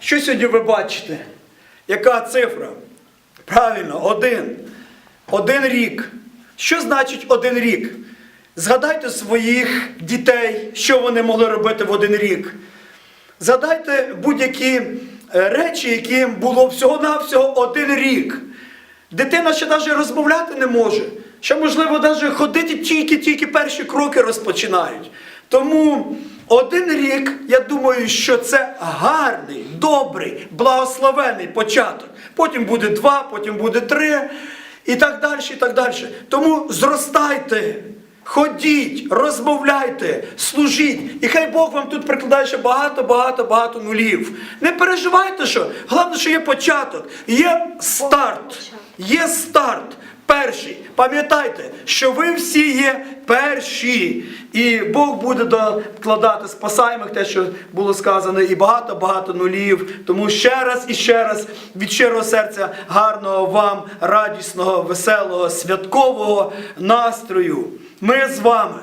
Що сьогодні ви бачите? Яка цифра? Правильно, один. Один рік. Що значить один рік? Згадайте своїх дітей, що вони могли робити в один рік. Згадайте будь-які е, речі, яким було всього-навсього один рік. Дитина ще навіть розмовляти не може. Ще, можливо, навіть ходити тільки-тільки перші кроки розпочинають. Тому один рік, я думаю, що це гарний, добрий, благословений початок. Потім буде два, потім буде три, і так далі, і так далі. Тому зростайте. Ходіть, розмовляйте, служіть. І хай Бог вам тут прикладає ще багато, багато, багато нулів. Не переживайте, що. Головне, що є початок, є старт. Є старт. Перший. Пам'ятайте, що ви всі є перші. І Бог буде докладати спасаємих, те, що було сказано, і багато-багато нулів. Тому ще раз і ще раз від щирого серця гарного вам, радісного, веселого, святкового настрою. Ми з вами.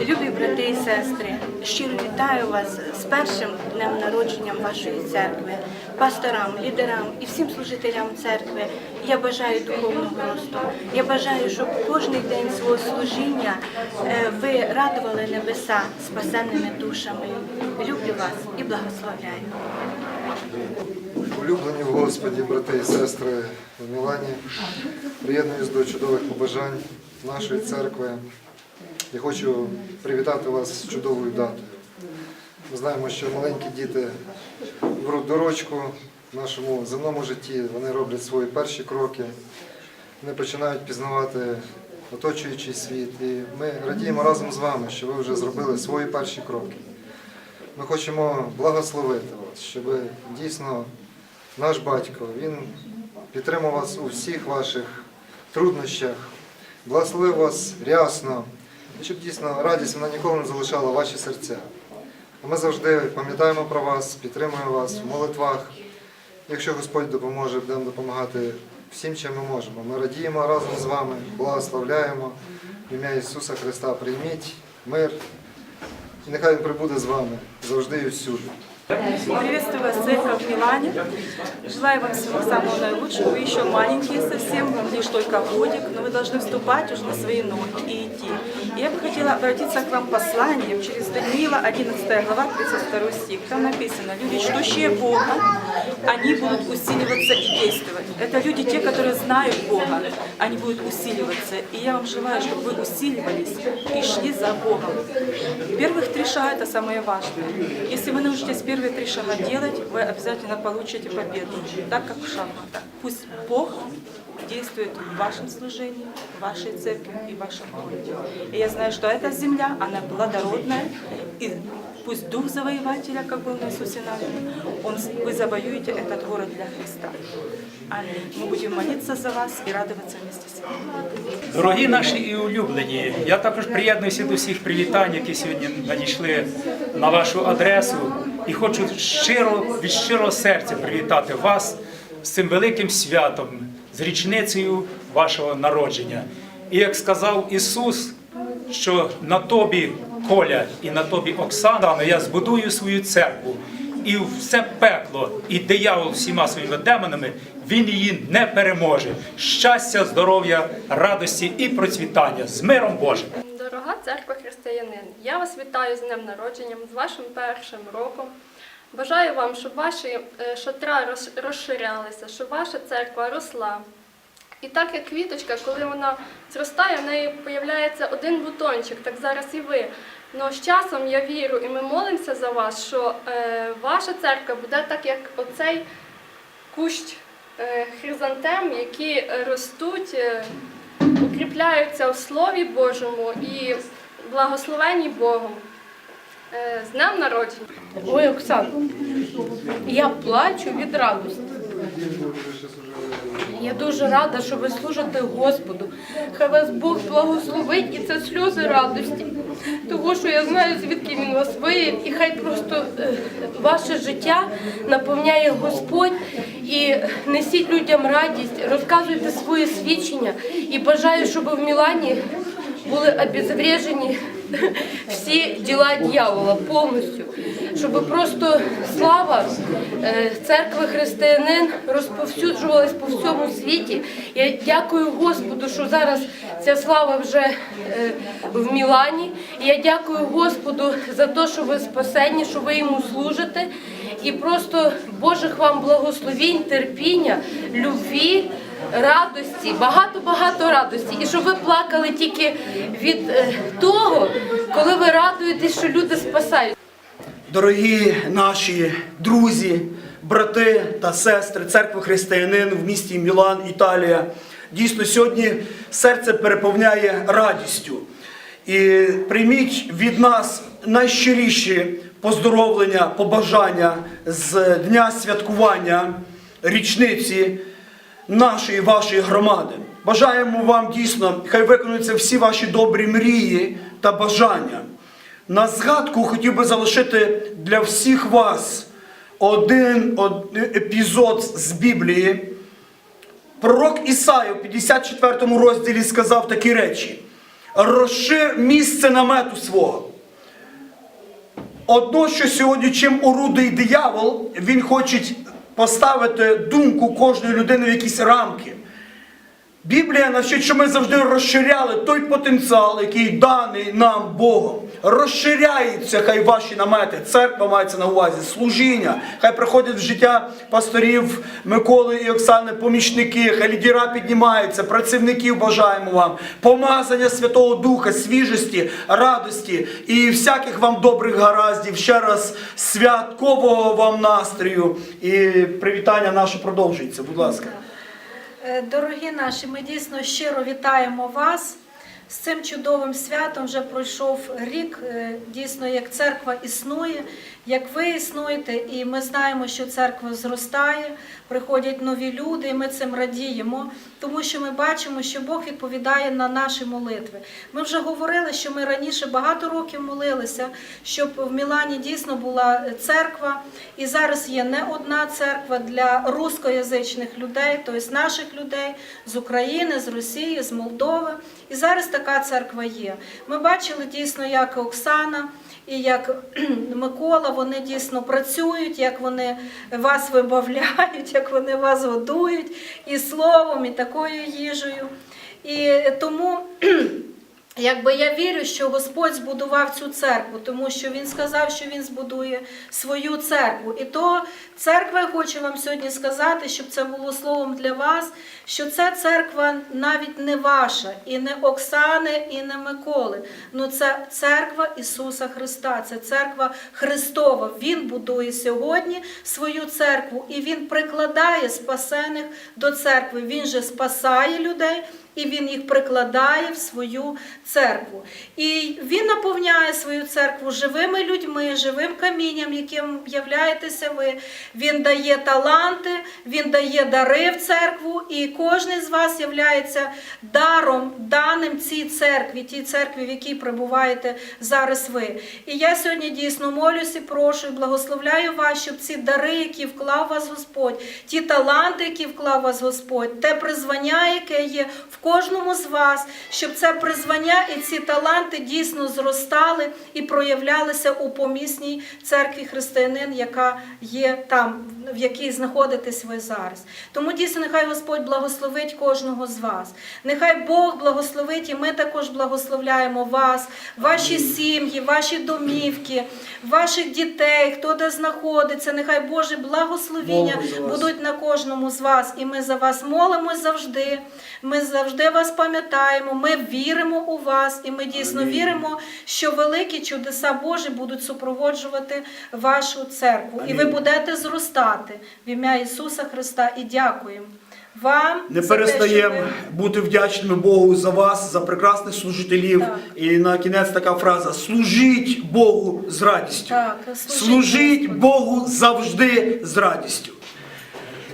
Любі брати і сестри, щиро вітаю вас з першим днем народженням вашої церкви, пасторам, лідерам і всім служителям церкви. Я бажаю духовного росту. Я бажаю, щоб кожен день свого служіння е, ви радували небеса спасенними душами. Люблю вас і благословляю. Улюблені в Господі, брати і сестри в Мілані, приєднуюсь до чудових побажань нашої церкви. Я хочу привітати вас з чудовою датою. Ми знаємо, що маленькі діти беруть дорожку в нашому земному житті, вони роблять свої перші кроки, вони починають пізнавати оточуючий світ. І ми радіємо разом з вами, що ви вже зробили свої перші кроки. Ми хочемо благословити вас, щоб дійсно наш батько, він підтримав вас у всіх ваших труднощах, благословив вас рясно, щоб дійсно радість вона ніколи не залишала ваші серця. Ми завжди пам'ятаємо про вас, підтримуємо вас в молитвах. Якщо Господь допоможе, будемо допомагати всім, чим ми можемо. Ми радіємо разом з вами, благословляємо в ім'я Ісуса Христа. Прийміть мир, і нехай Він прибуде з вами завжди і всюди. Приветствую вас, церковь в Милане. Желаю вам всего самого наилучшего. Вы еще маленькие совсем, вам лишь только годик, но вы должны вступать уже на свои ноги и идти. Я бы хотела обратиться к вам посланием через Даниила, 11 глава, 32 стих. Там написано, люди, ждущие Бога, они будут усиливаться и действовать. Это люди, те, которые знают Бога, они будут усиливаться. И я вам желаю, чтобы вы усиливались и шли за Богом. Первых три шага – это самое важное. Если вы научитесь первые три шага делать, вы обязательно получите победу, так как в шахматах. Пусть Бог действует в вашем служении, в вашей церкви и в вашем городе. И я знаю, что эта земля, она плодородная, и пусть дух завоевателя, как был на Иисусе Навине, он, вы завоюете этот город для Христа. Аминь. Мы будем молиться за вас и радоваться вместе с вами. Дорогі наші і улюблені, я також приєднуюся до всіх привітань, які сьогодні надійшли на вашу адресу, і хочу щиро від щирого серця привітати вас з цим великим святом, з річницею вашого народження. І як сказав Ісус, що на тобі Коля і на тобі Оксана, я збудую свою церкву. І все пекло, і диявол всіма своїми демонами, він її не переможе. Щастя, здоров'я, радості і процвітання з миром Божим. Дорога церква християнин, я вас вітаю з днем народженням, з вашим першим роком. Бажаю вам, щоб ваші е, шатра роз- розширялися, щоб ваша церква росла. І так як квіточка, коли вона зростає, в неї з'являється один бутончик, так зараз і ви. Но з часом я вірю, і ми молимося за вас, що е, ваша церква буде так, як оцей кущ е, хризантем, які ростуть, е, укріпляються в Слові Божому і благословені Богом. Е, З днем народження! Ой, Оксана, я плачу від радості. Я дуже рада, що ви служите Господу. Хай вас Бог благословить і це сльози радості. Того, що я знаю, звідки він вас виявив, і хай просто е, ваше життя наповняє Господь і несіть людям радість, розказуйте своє свідчення і бажаю, щоб в Мілані були обезврежені всі діла дьявола повністю, щоб просто слава е, церкви християнин розповсюджувалась по всьому світі. Я дякую Господу, що зараз ця слава вже е, в Мілані. Я дякую Господу за те, що ви спасені, що ви йому служите. І просто Божих вам благословінь, терпіння, любві, радості, багато-багато радості. І щоб ви плакали тільки від е, того, коли ви радуєтесь, що люди спасають. Дорогі наші друзі, брати та сестри, церкви християнин в місті Мілан, Італія. Дійсно, сьогодні серце переповняє радістю. І прийміть від нас найщиріші поздоровлення, побажання з дня святкування річниці нашої вашої громади. Бажаємо вам дійсно, хай виконуються всі ваші добрі мрії та бажання. На згадку хотів би залишити для всіх вас один, епізод з Біблії. Пророк Ісая в 54 розділі сказав такі речі: розшир місце намету свого. Одно, що сьогодні чим орудує диявол, він хоче поставити думку кожної людини в якісь рамки. Біблія навчить, що ми завжди розширяли той потенціал, який даний нам Богом. Розширяються хай ваші намети, церква мається на увазі, служіння, хай приходять в життя пасторів Миколи і Оксани, помічники, хай лідіра піднімаються, працівників бажаємо вам, помазання Святого Духа, свіжості, радості і всяких вам добрих гараздів. Ще раз святкового вам настрою. І привітання наше продовжується. Будь ласка. Е, Дорогі наші, ми дійсно щиро вітаємо вас з цим чудовим святом. Вже пройшов рік. е, Дійсно, як церква існує, як ви існуєте, і ми знаємо, що церква зростає, приходять нові люди, і ми цим радіємо, тому що ми бачимо, що Бог відповідає на наші молитви. Ми вже говорили, що ми раніше багато років молилися, щоб в Мілані дійсно була церква, і зараз є не одна церква для рускоязичних людей, тобто наших людей з України, з Росії, з Молдови. І зараз така церква є. Ми бачили дійсно, як Оксана і як Микола, вони дійсно працюють, як вони вас вибавляють, як вони вас годують і словом, і такою їжею. І тому. Якби я вірю, що Господь збудував цю церкву, тому що Він сказав, що Він збудує свою церкву. І то церква, я хочу вам сьогодні сказати, щоб це було словом для вас, що ця церква навіть не ваша, і не Оксани, і не Миколи. Ну це церква Ісуса Христа, це церква Христова. Він будує сьогодні свою церкву і Він прикладає спасених до церкви. Він же спасає людей і він їх прикладає в свою церкву. І він наповняє свою церкву живими людьми, живим камінням, яким являєтеся ви. Він дає таланти, він дає дари в церкву, і кожен з вас являється даром, даним цій церкві, тій церкві, в якій перебуваєте зараз ви. І я сьогодні дійсно молюся, прошу і благословляю вас, щоб ці дари, які вклав вас Господь, ті таланти, які вклав вас Господь, те призвання, яке є в кожному з вас, щоб це призвання і ці таланти дійсно зростали і проявлялися у помісній церкві християнин, яка є там, в якій знаходитесь ви зараз. Тому дійсно, нехай Господь благословить кожного з вас. Нехай Бог благословить, і ми також благословляємо вас, ваші сім'ї, ваші домівки, ваших дітей, хто де знаходиться. Нехай Боже благословіння будуть на кожному з вас. І ми за вас молимось завжди. Ми завжди вас пам'ятаємо. Ми віримо у вас, і ми дійсно віримо, що великі чудеса Божі будуть супроводжувати вашу церкву. І ви будете зростати в ім'я Ісуса Христа. І дякуємо вам. Не перестаємо ви- бути вдячними Богу за вас, за прекрасних служителів. Так. І на кінець така фраза: служіть Богу з радістю. Так, служіть служіть Богу завжди з радістю.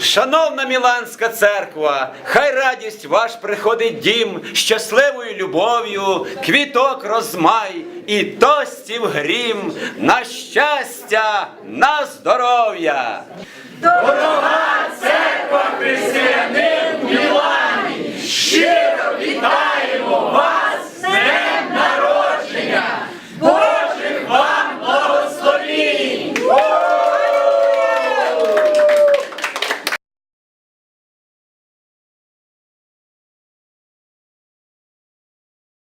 Шановна Міланська церква, хай радість ваш приходить дім щасливою любов'ю, квіток розмай і тостів грім, на щастя, на здоров'я. Дорога церква християнин Мілан!